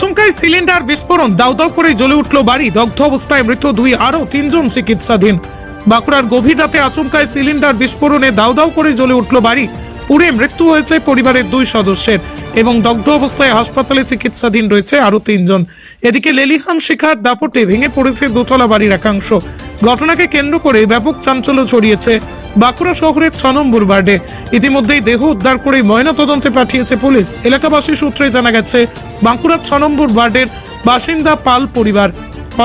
আচমকায় cylinder বিস্ফোরণ দাউ দাউ করে জ্বলে উঠল বাড়ি। দগ্ধ অবস্থায় মৃত দুই, আরও তিনজন চিকিৎসাধীন। বাঁকুড়ার গভীর রাতে আচমকায় সিলিন্ডার বিস্ফোরণে দাউ দাউ করে জ্বলে উঠল বাড়ি। পুড়ে মৃত্যু হয়েছে পরিবারের দুই সদস্যের। এবং দগ্ধ অবস্থায় হাসপাতালে চিকিৎসাধীন রয়েছে আরও তিনজন। এদিকে লেলিহান শিখার দাপটে ভেঙে পড়েছে দোতলা বাড়ির একাংশ। ঘটনাকে কেন্দ্র করে ব্যাপক চাঞ্চল্য ছড়িয়েছে বাঁকুড়া শহরের ছ নম্বর ওয়ার্ডে। ইতিমধ্যেই দেহ উদ্ধার করে ময়নাতদন্তে পাঠিয়েছে পুলিশ। এলাকাবাসী সূত্রে জানা গেছে, বাঁকুড়ার ছ নম্বর ওয়ার্ডের বাসিন্দা পাল পরিবার।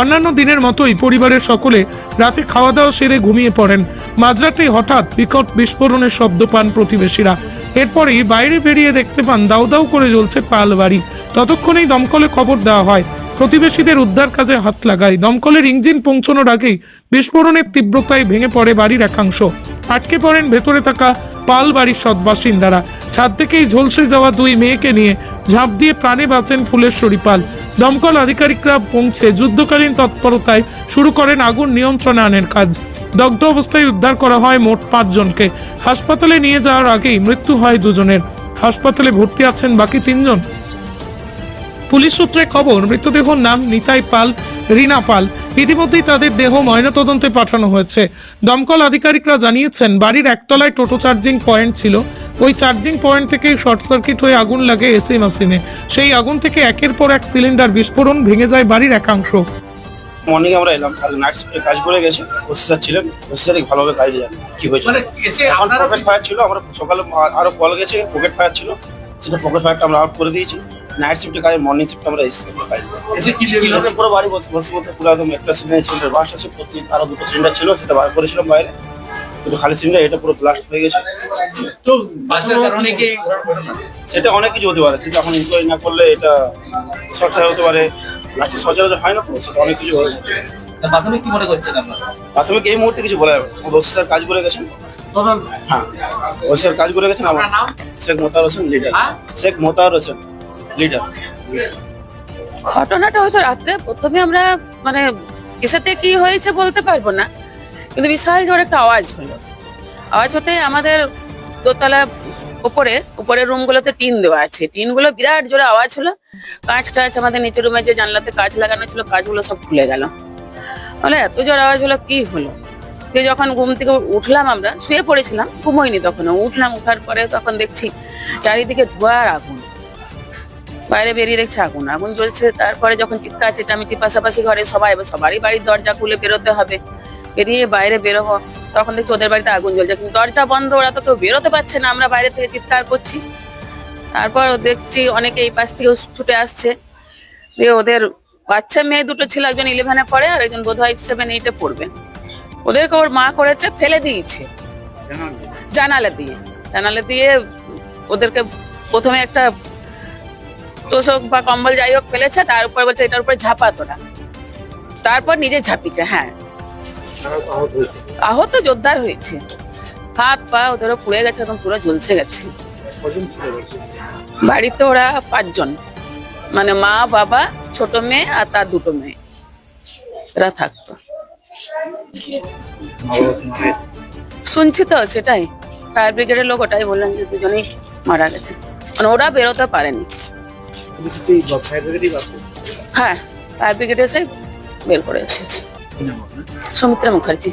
অন্যান্য দিনের মতোই পরিবারের সকলে রাতে খাওয়া দাওয়া সেরে ঘুমিয়ে পড়েন। মাঝরাতে হঠাৎ বিকট বিস্ফোরণের শব্দ পান প্রতিবেশীরা। এরপরেই বাইরে বেরিয়ে দেখতে পান দাউ দাউ করে জ্বলছে পাল বাড়ি ততক্ষণেই দমকলে খবর দেওয়া হয়, প্রতিবেশীদের উদ্ধার কাজে হাত লাগায়। দমকলের ইঞ্জিন পৌঁছানোর আগেই বিস্ফোরণের তীব্রতায় ভেঙে পড়ে বাড়ির একাংশ। আটকে পড়েন ভেতরে থাকা পাল বাড়ির সৎ বাসিন্দারা। ছাদ থেকেই ঝলসে যাওয়া দুই মেয়েকে নিয়ে ঝাঁপ দিয়ে প্রাণে বাঁচেন ফুলেশ্বরী পাল। দমকল আধিকারিকরা পৌঁছে যুদ্ধকালীন তৎপরতায় শুরু করেন আগুন নিয়ন্ত্রণে আনের কাজ। দগ্ধ অবস্থায় উদ্ধার করা হয় মোট পাঁচজনকে হাসপাতালে নিয়ে যাওয়ার আগেই মৃত্যু হয় দুজনের। হাসপাতালে ভর্তি আছেন বাকি তিনজন। পুলিশ সূত্রে খবর মৃতদেহ নাম নিতাই পাল রিনা পাল। ইতিমধ্যেই তাদের দেহ ময়নাতদন্তে পাঠানো হয়েছে। দমকল আধিকারিকরা জানিয়েছেন বাড়ির একতলায় টোটো চার্জিং পয়েন্ট ছিল। ওই চার্জিং পয়েন্ট থেকে শর্ট সার্কিট হয়ে আগুন লাগে এসি মেশিনে। সেই আগুন থেকে একের পর এক সিলিন্ডার বিস্ফোরণ ভেঙে যায় বাড়ির একাংশ। মর্নিং আমরা এলাম। কাল নাইট শিফটে কাজ করে গেছে। প্রসেসর ছিলেন ভালোভাবে কাজ জানে কি হয়েছে? মানে এসে আপনারা পকেট ফায়ার ছিল। আমরা সকালে আরও কল গেছে। পকেট ফায়ার ছিল। সেটা পকেট ফায়ারটা আমরা আউট করে দিয়েছি। নাইট শিফটে কাজ মর্নিং শিফটে আমরা এসেছি আমরা কাজ এসে কি লেগে পুরো বাড়ি বসে বসে বসে পুরো একদম একটা সিলিন্ডার সিলিন্ডার বাস আছে প্রতি আরও দুটো সিলিন্ডার ছিল সেটা বার করেছিলাম বাইরে। দুটো খালি সিলিন্ডার এটা পুরো ব্লাস্ট হয়ে গেছে। তো বাসটার কারণে কি সেটা অনেক কিছু হতে পারে সেটা এখন ইনকোয়ারি না করলে এটা শর্ট হতে পারে। লাস্টে সচরাচর হয় না তো সেটা অনেক কিছু হয়ে প্রাথমিক কি মনে করছেন আপনারা? প্রাথমিক এই মুহূর্তে কিছু বলা যাবে ওসি স্যার কাজ করে গেছেন? হ্যাঁ। ওসি স্যার কাজ করে গেছেন আমার? নাম? শেখ মোতার হোসেন লিডার। হ্যাঁ? শেখ মোতার হোসেন। লিডার ঘটনাটা হয়তো রাত্রে প্রথমে আমরা মানে কিসেতে কি হয়েছে বলতে পারব না, কিন্তু বিশাল জোর একটা আওয়াজ হলো। আওয়াজ হতে আমাদের দোতলা উপরে উপরের রুমগুলোতে টিন দেওয়া আছে। টিনগুলো বিরাট জোরে আওয়াজ হলো। কাঁচ টাচ আমাদের নিচের রুমে যে জানলাতে কাঁচ লাগানো ছিল, কাঁচগুলো সব খুলে গেল। বলে, এত জোর আওয়াজ হলো, কি হলো? দিয়ে যখন ঘুম থেকে উঠলাম আমরা, শুয়ে পড়েছিলাম ঘুমোইনি তখন উঠলাম, উঠার পরে তখন দেখছি চারিদিকে ধোয়ার আগুন। বাইরে বেরিয়ে দেখছে আগুন। আগুন জ্বলছে তারপরে যখন চিৎকার চেঁচামেচি পাশাপাশি ঘরে সবাই সবারই বাড়ির দরজা খুলে বেরোতে হবে। বেরিয়ে বাইরে বেরোবো তখন দেখছি ওদের বাড়িতে আগুন জ্বলছে কিন্তু দরজা বন্ধ ওরা তো কেউ বেরোতে পারছে না। আমরা বাইরে থেকে চিৎকার করছি। তারপর দেখছি অনেকে এই পাশ থেকে ছুটে আসছে। দিয়ে ওদের বাচ্চা মেয়ে দুটো ছিল একজন ইলেভেনে পড়ে আর একজন বোধহয় সেভেন এইটে পড়বে। ওদেরকে ওর মা করেছে ফেলে দিয়েছে। জানালা দিয়ে। জানালা দিয়ে ওদেরকে প্রথমে একটা তোষক বা কম্বল যাই হোক ফেলেছে, তার উপর বলছে এটার উপরে ঝাপা তোরা তারপর নিজে ঝাঁপিছে হ্যাঁ। আহত জোরদার হয়েছে। হাত পা ওদেরও পুড়ে গেছে, একদম পুরো ঝলসে গেছে। বাড়িতে ওরা পাঁচজন। মানে মা, বাবা, ছোট মেয়ে আর তার দুটো মেয়ে। এরা থাকতো। শুনছি তো, সেটাই। ফায়ার ব্রিগেডের লোক ওটাই বললেন যে দুজনেই মারা গেছে। মানে ওরা বেরোতে পারেনি। হ্যাঁ ফায়ার ব্রিগেড এসে বের করেছে। সুমিত্রা মুখার্জি।